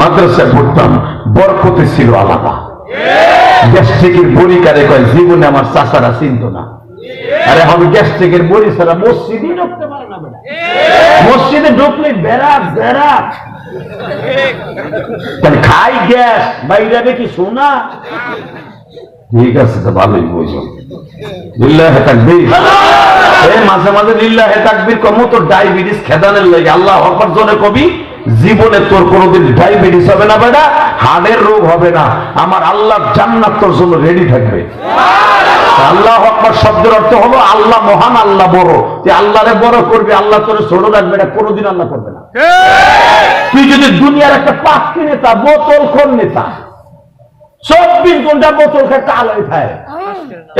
মাদ্রাসায় পড়তাম ছিল আলাদা। গ্যাস্ট্রিকের বড়ি কারে কয়, জীবনে আমার চাষারা চিনত না। গ্যাস্ট্রিকের বড়ি ছাড়া ঢুকতে পারে না। মসজিদে ঢুকলে খাই গ্যাস? বাইরে সোনা? ঠিক আছে তো, ভালোই বুঝো লিল্লাহে মাঝে মাঝে লিল্লাহে তাকবীর কমো তোর ডায়াবেটিস, খেদানের লাগে। আল্লাহ আকবার, জোরে কবি। জীবনে তোর কোনোদিন ডায়াবেটিস হবে না বেটা হার্টের রোগ হবে না। আমার আল্লাহ জান্নাত তোর জন্য রেডি থাকবে। আল্লাহ আকবার শব্দের অর্থ হলো আল্লাহ মহান আল্লাহ বড়। যে আল্লাহরে বড় করবে আল্লাহ তোর ছোট রাখবে না কোনোদিন আল্লাহ করবে না। তুই যদি দুনিয়ার একটা পাখি নেতা বোতল খোর নেতা চব্বিশ ঘণ্টা বোতল খায় কালাই খায়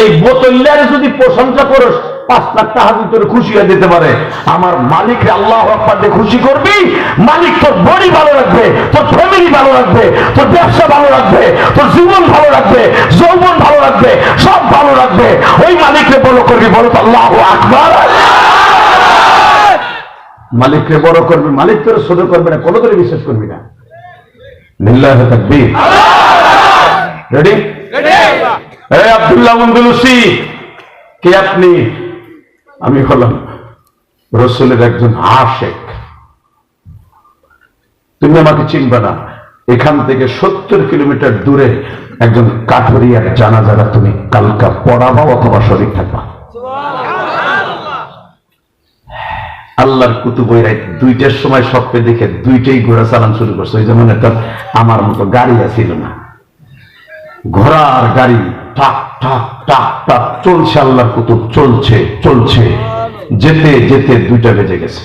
এই বোতলারে যদি প্রশংসা করস পাঁচ লাখ টাকা তোর খুশি হয়ে দিতে পারে। আমার মালিক আল্লাহ আকবার দিয়ে খুশি করবি মালিক তোর বডি ভালো রাখবে তোর ফ্যামিলি ভালো রাখবে তোর ব্যবসা ভালো রাখবে তোর জীবন ভালো রাখবে যৌবন ভালো রাখবে সব ভালো রাখবে। ওই মালিককে বড় করবি বলো তো আল্লাহ আকবার। মালিককে বড় করবি মালিক তোর ছোট করবে না কোনো করে বিশ্বাস করবি না। তাকবীর। রেডি এই আব্দুল্লাহ মন্দুলুসি কে আপনি? আমি হলাম রসুলের একজন আশেক। তুমি আমাকে চিনবে না। এখান থেকে সত্তর কিলোমিটার দূরে একজন কাঠরিয়ার জানাজারা তুমি কালকা পড়াবা অথবা শরীর থাকবা। আল্লাহর কুতুবইরাই দুইটার সময় স্বপ্নে দেখে দুইটাই ঘোড়া চালান শুরু করছে। ওই যেমন একটা আমার মতো গাড়ি ছিল না। ঘোড়ার গাড়ি, টাক টাক টাক টাক, চলছে আল্লাহর কুতুব, চলছে চলছে। যেতে যেতে দুইটা বেজে গেছে।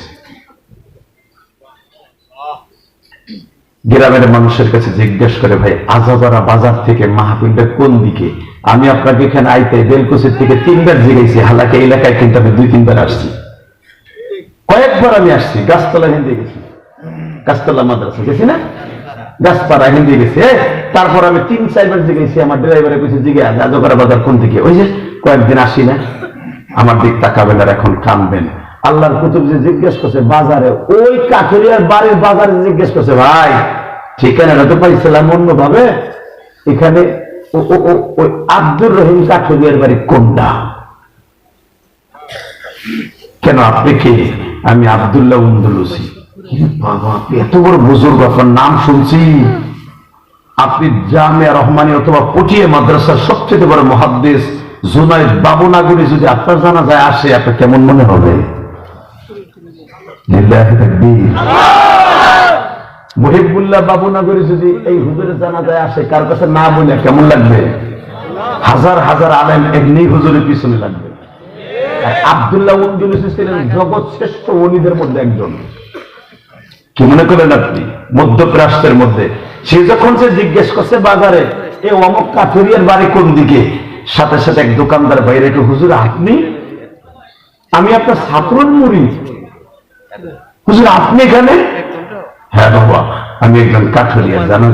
গ্রামের মানুষের কাছে জিজ্ঞেস করে, ভাই আজাবারা বাজার থেকে মাহফিলটা কোন দিকে? আমি আপনাকে এখানে আইতে বেলকুচির থেকে তিনবার জিগেছি হালাকে এলাকায় কিন্তু আমি দুই, তিনবার আসছি। কয়েকবার আমি আসছি গাছতলা হিন্দি গেছি। গাছতলা মাদ্রাসা গেছি না? গাছপাড়া হিন্দি গেছি এ, তারপর আমি তিন চারবার জিগেছি আমার ড্রাইভারে কইছে জিগে রাজকরা বাজার কোন দিকে? ওই যে কয়েকদিন আসি না আমার দিক তাকাবেন আর এখন কানবেন আল্লাহর কুতুব যে জিজ্ঞেস করছে বাজারে ওই কাঠুরিয়ার বাড়ির বাজারে জিজ্ঞেস করছে ভাই ঠিকানাটা তো পাইছিলাম অন্য ভাবে এখানে ওই আব্দুর রহিম কাঠুরিয়ার বাড়ি কোনটা? কেন আপনি কে? আমি আবদুল্লাহ উন্দুলুসি। বাবা এত বড় বুজুর্গ, আপনার নাম শুনছি। আপনি জামিয়া রহমানি অথবা পটিয়ে মাদ্রাসার সবচেয়ে বড় জুনাইদ যদি আপনার জানা যায় আসে, আপনার কেমন মনে হবে। মুহিবুল্লাহ যদি এই হুজুরের জানা যায় আসে, কার কাছে না বলে কেমন লাগবে? হাজার হাজার আলেম এমনি হুজুরের পিছনে লাগবে। আবদুল্লাহ ছিলেন জগৎ শ্রেষ্ঠ অলিদের মধ্যে একজন। কি মনে করেন আপনি? মধ্যপ্রাচ্যের মধ্যে। সে যখন সে জিজ্ঞেস করছে বাজারে, এ অমক কাঠুরিয়ার বাড়ি কোন দিকে? সাথে সাথে এক দোকানদার বাইরে একটু হুজুর, আপনি? আমি আপনার ছাত্রর মুড়ি। হুজুর, আপনি এখানে? হ্যাঁ বাবা, আমি একজন কাঠুরিয়ার, জানা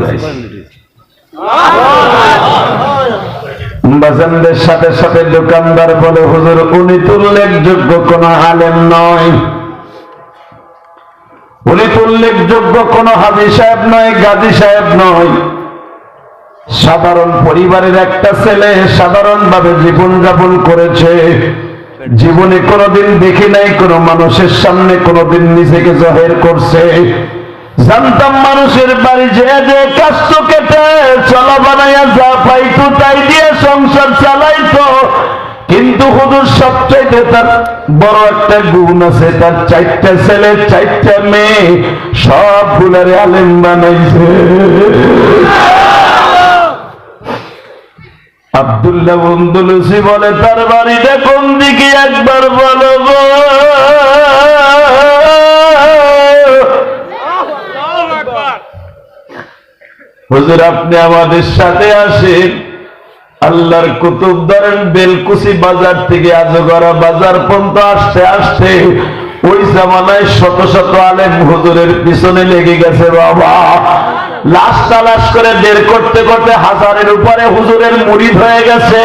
বাজানদের সাথে সাথে দোকানদার বলে, হুজুর, উনি তো উল্লেখযোগ্য কোন আলেম নয় উনি উল্লেখযোগ্য কোন হাজি সাহেব নয়, গাজী সাহেব নয়। সাধারণ পরিবারের একটা ছেলে সাধারণ ভাবে জীবন যাপন করেছে। জীবনে কোনোদিন দেখি নাই, কোনো মানুষের সামনে কোনোদিন নিজেকে জহের করছে। জানতাম মানুষের বাড়ি যে যে কাস্ত কেটে, চলা বানাইয়া যা পাইতো তাই দিয়ে সংসার চালাইতো কিন্তু হুজুর সবচাইতে তার বড় একটা গুণ আছে, তার চারটা ছেলে, চারটা মেয়ে, সব গুলারে আলেম বানাইছে। আব্দুল্লাহ বন্দুলসি বলে, তার বাড়িটা কোন দিকে একবার বলো হুজুর, আপনি আমাদের সাথে আসেন। আল্লাহর কুতুব ধরেন, বেলকুচি বাজার থেকে আজগরা বাজার পর্যন্ত আসতে আসতে ওই জামানায় শত শত আলেম হুজুরের পিছনে লেগে গেছে, বাবা। লাশ তালাশ করে বের করতে করতে হাজারের উপরে হুজুরের মুড়ি হয়ে গেছে।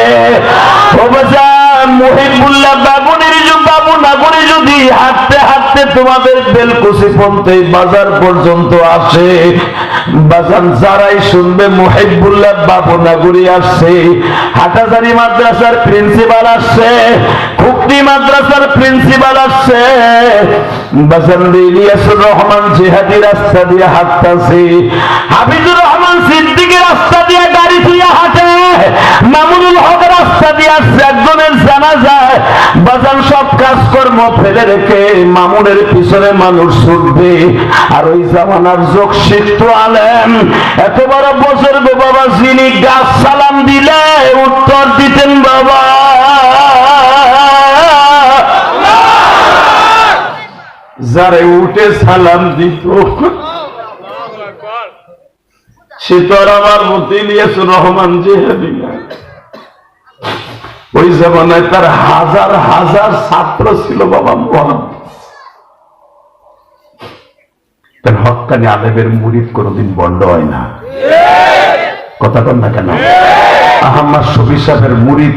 মহিবুল্লাহ বাবুনের বাবু নাগরে যদি হাঁটতে হাঁটতে তোমাদের বেলকুচি এই বাজার পর্যন্ত আসে প্রিন্সিপাল আসছে, খুকনি মাদ্রাসার প্রিন্সিপাল আসছে রাস্তা দিয়ে হাঁটতাছে, হাফিজুর রহমান সিদ্দিকের রাস্তা দিয়ে গাড়ি দিয়ে হাঁটে, মামুনুল হক রাস্তা জানা যায়, বাজান সব কাজকর্ম ফেলে রেখে মামুনের পিছনে মানুষ ছুটবে। আর ওই জামানার যোগ শিখত আলেন এত বড় বছর গো বাবা, যিনি গাছ সালাম দিলে উত্তর দিতেন বাবা। যারে উঠে সালাম দিত। সে তো আর আমার মতো ইলিয়াসুর রহমান জেহাদি ওই জমানায় তার হাজার হাজার ছাত্র ছিল বাবা মহান। তার হকানি আদেবের মুরিদ কোনোদিন বন্ধ হয় না। কথা কন না কেন? আহম্মদ শফি সাহেবের মুরিদ